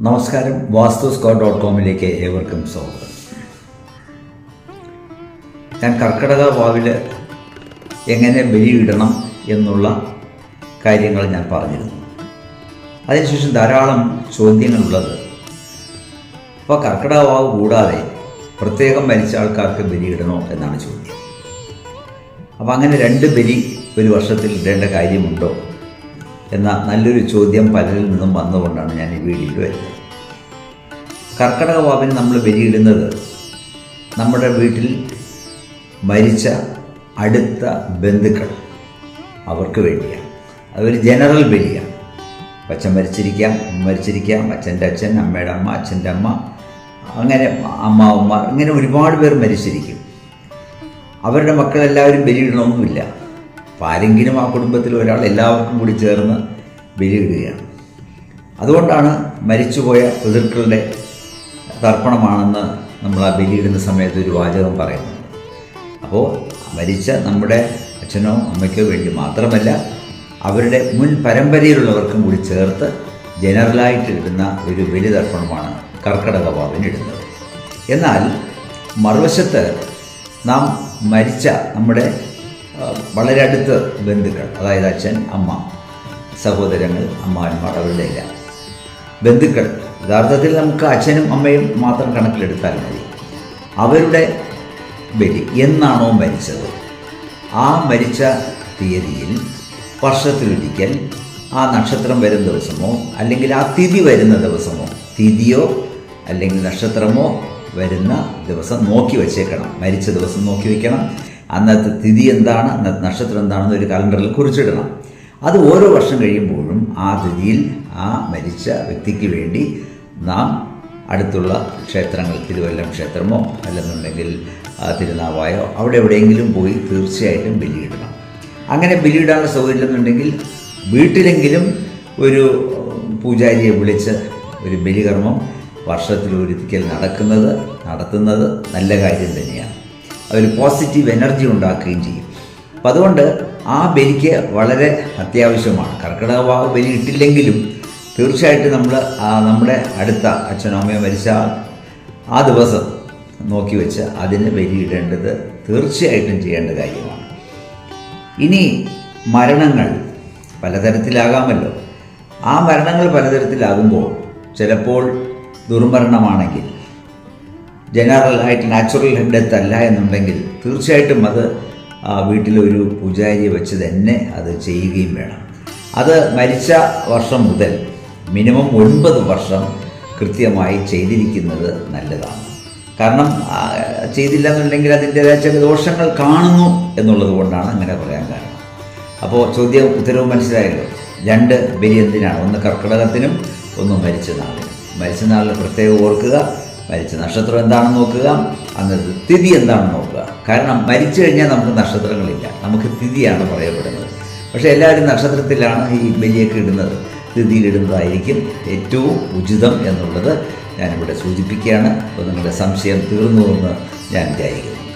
നമസ്കാരം വാസ്തു score dot കോമിലേക്ക് ഏവർക്കും സ്വാഗതം. ഞാൻ കർക്കിടക വാവിൽ എങ്ങനെ ബലിയിടണം എന്നുള്ള കാര്യങ്ങൾ ഞാൻ പറഞ്ഞിരുന്നു. അതിനുശേഷം ധാരാളം ചോദ്യങ്ങളുള്ളത്. അപ്പോൾ കർക്കിടക വാവ് കൂടാതെ പ്രത്യേകം മരിച്ച ആൾക്കാർക്ക് ബലിയിടണോ എന്നാണ് ചോദ്യം. അപ്പോൾ അങ്ങനെ രണ്ട് ബലി ഒരു വർഷത്തിൽ ഇടേണ്ട കാര്യമുണ്ടോ? എന്ന നല്ലൊരു ചോദ്യം പലരിൽ നിന്നും വന്നുകൊണ്ടാണ് ഞാൻ ഈ വീഡിയോയിൽ വരുന്നത്. കർക്കടക വാവിന് നമ്മൾ ബലിയിടുന്നത് നമ്മുടെ വീട്ടിൽ മരിച്ച അടുത്ത ബന്ധുക്കൾ അവർക്ക് വേണ്ടിയാണ്. അതൊരു ജനറൽ ബലിയാണ്. അച്ഛൻ മരിച്ചിരിക്കാം മരിച്ചിരിക്കാം അച്ഛന്റെ അച്ഛൻ അമ്മയുടെ അമ്മ അച്ഛന്റെ അമ്മ അങ്ങനെ അമ്മാവന്മാർ ഇങ്ങനെ ഒരുപാട് പേർ മരിച്ചിരിക്കും. അവരുടെ മക്കളെല്ലാവരും ബലിയിടണമെന്നുമില്ല. അപ്പോൾ ആരെങ്കിലും ആ കുടുംബത്തിൽ ഒരാൾ എല്ലാവർക്കും കൂടി ചേർന്ന് ബലിയിടുകയാണ് അതുകൊണ്ടാണ് മരിച്ചുപോയ പിതൃക്കളുടെ തർപ്പണമാണെന്ന് നമ്മൾ ആ ബലിയിടുന്ന സമയത്ത് ഒരു വാചകം പറയുന്നത്. അപ്പോൾ മരിച്ച നമ്മുടെ അച്ഛനോ അമ്മയ്ക്കോ വേണ്ടി മാത്രമല്ല അവരുടെ മുൻ പരമ്പരയിലുള്ളവർക്കും കൂടി ചേർത്ത് ജനറലായിട്ട് ഇടുന്ന ഒരു ബലി തർപ്പണമാണ് കർക്കിടക വാവിന് ഇടുന്നത്. എന്നാൽ മറുവശത്ത് നാം മരിച്ച നമ്മുടെ വളരെ അടുത്ത ബന്ധുക്കൾ അതായത് അച്ഛൻ അമ്മ സഹോദരങ്ങൾ അമ്മാവന്മാർ അവരുടെ എല്ലാം ബന്ധുക്കൾ യഥാർത്ഥത്തിൽ നമുക്ക് അച്ഛനും അമ്മയും മാത്രം കണക്കിലെടുത്താൽ മതി. അവരുടെ ബലി എന്നാണോ മരിച്ചത്? ആ മരിച്ച തീയതിയിൽ വർഷത്തിലൊരിക്കൽ ആ നക്ഷത്രം വരുന്ന ദിവസമോ അല്ലെങ്കിൽ ആ തിഥി വരുന്ന ദിവസമോ തിഥിയോ അല്ലെങ്കിൽ നക്ഷത്രമോ വരുന്ന ദിവസം നോക്കി വച്ചേക്കണം. മരിച്ച ദിവസം നോക്കി വയ്ക്കണം. അന്നത്തെ തിഥി എന്താണ്? അന്നത്തെ നക്ഷത്രം എന്താണെന്ന് ഒരു കലണ്ടറിൽ കുറിച്ചിടണം. അത് ഓരോ വർഷം കഴിയുമ്പോഴും ആ തിഥിയിൽ ആ മരിച്ച വ്യക്തിക്ക് വേണ്ടി നാം അടുത്തുള്ള ക്ഷേത്രങ്ങൾ തിരുവല്ലം ക്ഷേത്രമോ അല്ലെന്നുണ്ടെങ്കിൽ തിരുനാവായോ അവിടെ എവിടെയെങ്കിലും പോയി തീർച്ചയായിട്ടും ബലിയിടണം. അങ്ങനെ ബലിയിടാനുള്ള സൗകര്യമെന്നുണ്ടെങ്കിൽ വീട്ടിലെങ്കിലും ഒരു പൂജാരിയെ വിളിച്ച് ഒരു ബലികർമ്മം വർഷത്തിലൊരിക്കൽ നടക്കുന്നത് നടത്തുന്നത് നല്ല കാര്യം തന്നെയാണ്. അതൊരു പോസിറ്റീവ് എനർജി ഉണ്ടാക്കുകയും ചെയ്യും. അപ്പം അതുകൊണ്ട് ആ ബലിക്ക് വളരെ അത്യാവശ്യമാണ്. കർക്കിടക വാവ് ബലി ഇട്ടില്ലെങ്കിലും തീർച്ചയായിട്ടും നമ്മൾ നമ്മുടെ അടുത്ത അച്ഛനോ അമ്മയോ മരിച്ച ആ ദിവസം നോക്കി വെച്ച് അതിന് ബലിയിടേണ്ടത് തീർച്ചയായിട്ടും ചെയ്യേണ്ട കാര്യമാണ്. ഇനി മരണങ്ങൾ പലതരത്തിലാകാമല്ലോ. ആ മരണങ്ങൾ പലതരത്തിലാകുമ്പോൾ ചിലപ്പോൾ ദുർമരണമാണെങ്കിൽ ജനറൽ ആയിട്ട് നാച്ചുറൽ ഡെത്ത് അല്ല എന്നുണ്ടെങ്കിൽ തീർച്ചയായിട്ടും അത് വീട്ടിലൊരു പൂജാരി വെച്ച് തന്നെ അത് ചെയ്യുകയും വേണം. അത് മരിച്ച വർഷം മുതൽ മിനിമം ഒൻപത് വർഷം കൃത്യമായി ചെയ്തിരിക്കുന്നത് നല്ലതാണ്. കാരണം ചെയ്തില്ല എന്നുണ്ടെങ്കിൽ അതിന്റെതായ ചില ദോഷങ്ങൾ കാണുന്നു എന്നുള്ളത് കൊണ്ടാണ് അങ്ങനെ പറയാൻ കാരണം. അപ്പോൾ ചോദ്യം ഉത്തരവ് മനസ്സിലായല്ലോ. രണ്ട് ബലി എന്തിനാണ്? ഒന്ന് കർക്കിടകത്തിനും ഒന്ന് മരിച്ച നാളിനും. മരിച്ച നാളിൽ പ്രത്യേകം ഓർക്കുക. മരിച്ച നക്ഷത്രം എന്താണെന്ന് നോക്കുക? അന്നത്തെ തിഥി എന്താണെന്ന് നോക്കുക. കാരണം മരിച്ചു കഴിഞ്ഞാൽ നമുക്ക് നക്ഷത്രങ്ങളില്ല. നമുക്ക് തിഥിയാണ് പറയപ്പെടുന്നത്. പക്ഷേ എല്ലാവരും നക്ഷത്രത്തിലാണ് ഈ ബലിയൊക്കെ ഇടുന്നത്. തിഥിയിലിടുന്നതായിരിക്കും ഏറ്റവും ഉചിതം എന്നുള്ളത് ഞാനിവിടെ സൂചിപ്പിക്കുകയാണ്. അപ്പോൾ നിങ്ങളുടെ സംശയം തീർന്നു എന്ന് ഞാൻ വിചാരിക്കുന്നു.